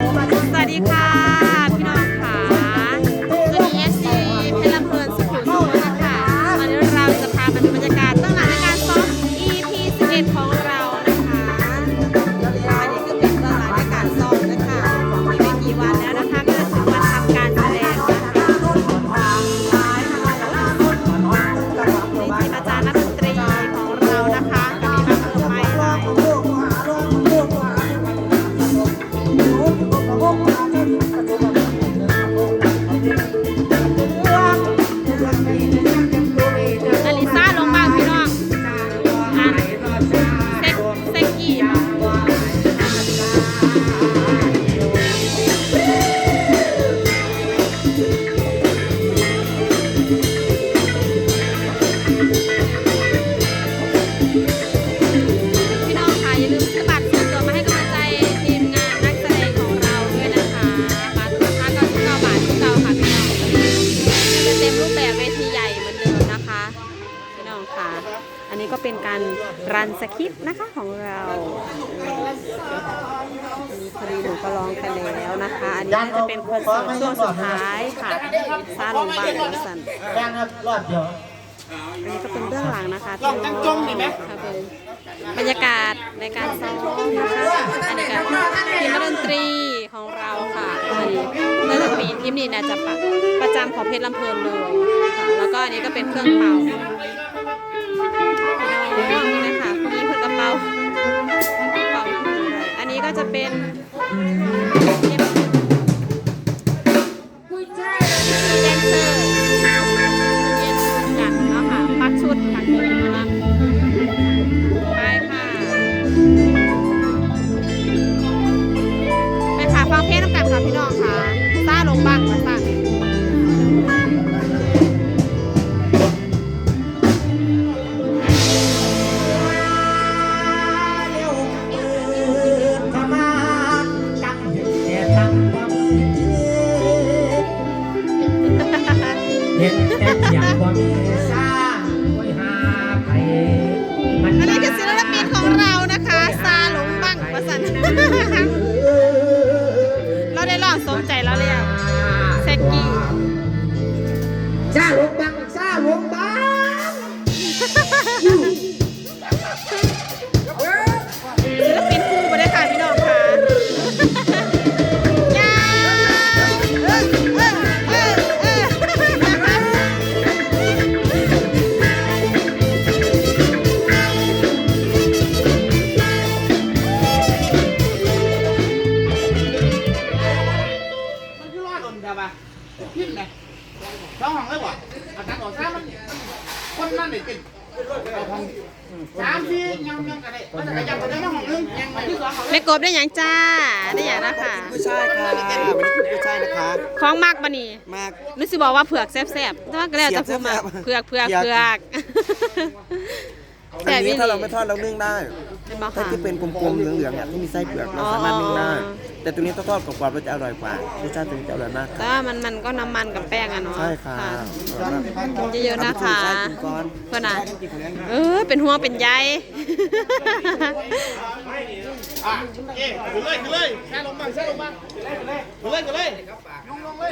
สวัสดีค่ะ ก็เป็นการรันสคริปต์นะคะของเรามีพอดีหนูก็ร้องไปแล้วนะคะ อันนี้น่าจะเป็นคอนเสิร์ตช่วงสุดท้ายค่ะซาลงบ้านของสันแรงครับรอดเดียวอันนี้ก็เป็นเบื้องหลังนะคะที่น้องค่ะเป็นบรรยากาศในการซ้อมนะคะอันนี้ก็ทีมดนตรีของเราค่ะอันนี้เมื่อปีทีมนี้น่าจะประประจำของเพชรลำเพลินเลยค่ะแล้วก็อันนี้ก็เป็นเครื่องเป่า พี่น้องนี่นะคะคนนี้เพิ่นกระเป๋ากระเป๋าเลยอันนี้ก็จะเป็น ปะพิมพ์ไงร้องห้องเลยบ่อาจารย์บอกซะมันคนนั่นนี่เป็นเอาห้องสามสี่ยังยังกันได้มันจะยังกันได้มาห้องนึงยังไม่ที่สองห้องแม่กบได้หยังจ้าได้หยังนะคะผู้ชายค่ะวันนี้คือผู้ชายนะคะของมากปะนี่มาก นึกสิบอกว่าเผือกแซ่บๆแต่ว่าก็แล้วแต่ผู้มาเสียบแซ่บๆเผือกเผือกเผือกเผือกอันนี้ถ้าเราไม่ทอดเรานึ่งได้เป็นบ่ถ้าค่ะที่เป็นกลมๆเหลืองๆเนี่ยที่มีไส้เปลือกเราสามารถนึ่งได้อ๋อ แต่ตัวนี้ถ้าทอดกรอบๆเราจะอร่อยกว่ารสชาติตัวนี้จะอร่อยมากแต่ว่ามันมันก็น้ำมันกับแป้งอะเนาะใช่ค่ะกินเยอะๆนะคะใช่กินก้อนเพื่อนอะเออเป็นหัวเป็นใย อะเอ๊ะขึ้นเลยขึ้นเลยแช่ลงบ้างแช่ลงบ้างขึ้นเลยขึ้นเลยลงลงเลย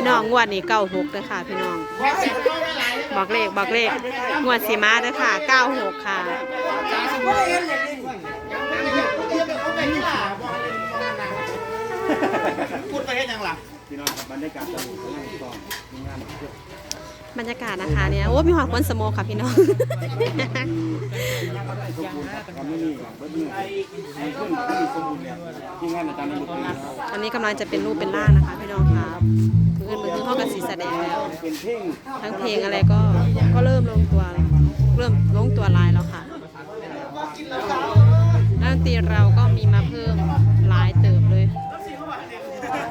พี่น้องงวดนี้เก้าหกเลยค่ะ พี่น้อง บอกเลขบอกเลขงวดสีมาเด้อค่ะเก้าหกค่ะ พูดไปให้ยังล่ะพี่น้องครับบรรยากาศสนุกงานซ้อมมีงานเยอะบรรยากาศนะคะเนี่ยโอ้ มีหอดควันสโมกค่ะพี่น้อง ความไม่มีเบิ้ลมือในขึ้นที่สมบูรณ์แล้วที่งานอาจารย์ในบุตรตอนนี้กำลังจะเป็นรูปเป็นร่างนะคะ พี่น้องครับ แสดงแล้ว ทั้งเพลงอะไรก็ก็เริ่มลงตัวแล้วเริ่มลงตัวลายแล้วค่ะนักดนตรีเราก็มีมาเพิ่มหลายเติบเลย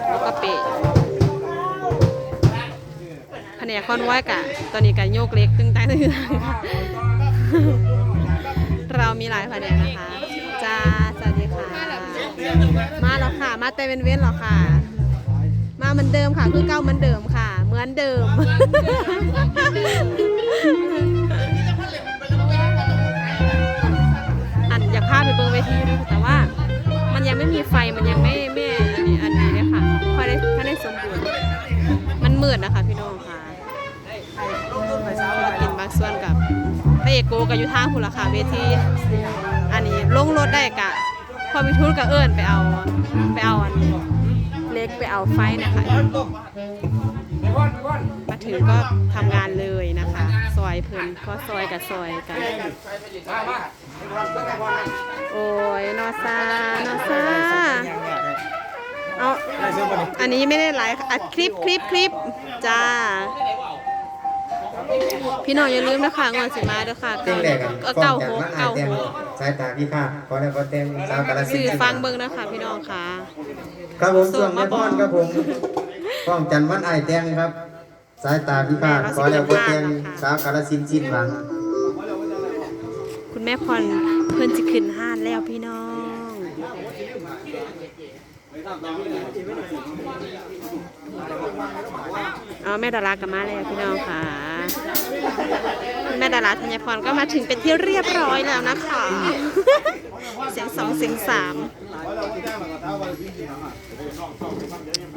แล้วก็เปะแผนกคอนไว้กะ ตอนนี้กันโยกเล็กตึงตั้งตึงตังค่ะเรามีหลายแผนกนะคะ จ้า สวัสดีค่ะ มาแล้วค่ะ มาเตเป็นเว้นหรอค่ะ มาเหมือนเดิมค่ะ คือเก้าเหมือนเดิมค่ะ เหมือนเดิม อันอยากพาไปเบิ่งเวทีด้วยแต่ว่ามันยังไม่มีไฟมันยังไม่ไม่อันนี้อันนี้เลยค่ะพอได้พอได้สมบูรณ์มันมืดนะคะพี่น้องค่ะศิลปินบางส่วนกับพระเอกโกกับยุทางคุณราคาเวทีอันนี้ลงรถได้กะพอมีทุนกับเอิญไปเอาไปเอาอันเล็กไปเอาไฟนะคะ มาถึงก็ทำงานเลยนะคะ ซอยเพิ่นก็ซอยกับซอยกัน โอ้ยนอซานอซาเอาอันนี้ไม่ได้ไลฟ์อัดคลิปคลิปคลิปจ้า พี่น้องอย่าลืมนะคะงอนสิมาด้วยค่ะเต้นแรกกันก็เก้าหกฟ้องเก้าจากหมกสายตาพี่ค่ะขอแล้วก็เต้นสาวกาลสินสื่อธุ์ฟังเบิ่งนะคะพี่น้องค่ะ ครับผมส่ส่วงงมาแม่บพอกรครับผมฟ้องจันทร์วันไอายแตงครับ สายตาพี่ค่ะขอแล้วก็เต้นสาวกาลสินธุ์สิ้นหวัง คุณแม่พรเพิ่นจะขึ้นห้านแล้วพี่น้องเอาแม่ดารากลับมาแล้วพี่น้องค่ะ แม่ดาราธัญพรก็มาถึงเป็นที่เรียบร้อยแล้วนะคะ เสียงสองเสียงสาม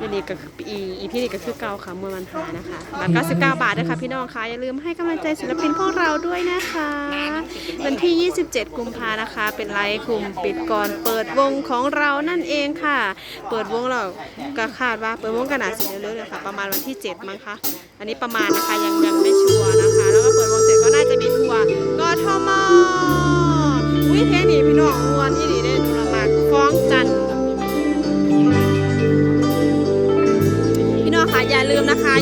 อั นี้ก็อีอีพี่นี่ก็คือเก่าค่ะเมื่อวันหานะคะบัตร99บเก้าทด้วยค่ะพี่น้องคะอย่าลืมให้กำลังใจศิลปินพวกเราด้วยนะคะ วันที่ 27 กุมภานะคะ เป็นไลฟ์กลุ่มปิดก่อนเปิดวงของเรานั่นเองค่ะ เปิดวงเราก็คาดว่าเปิดวงกันหนาสิเรื่อยๆเลยค่ะ ประมาณวันที่ 7 มั้งคะอันนี้ประมาณนะคะยังยังไม่ชัวร์นะคะ แล้วก็เปิดวงเสร็จก็น่าจะมีทัวร์กทมอุ้ยเพลงนี้พี่น้องมวนที่ดีได้ดูละมากฟ้องจันทร์ อย่าลืมนะคะ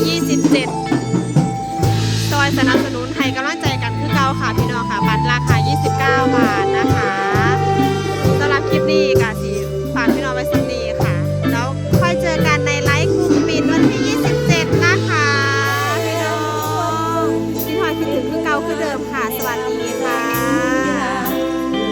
27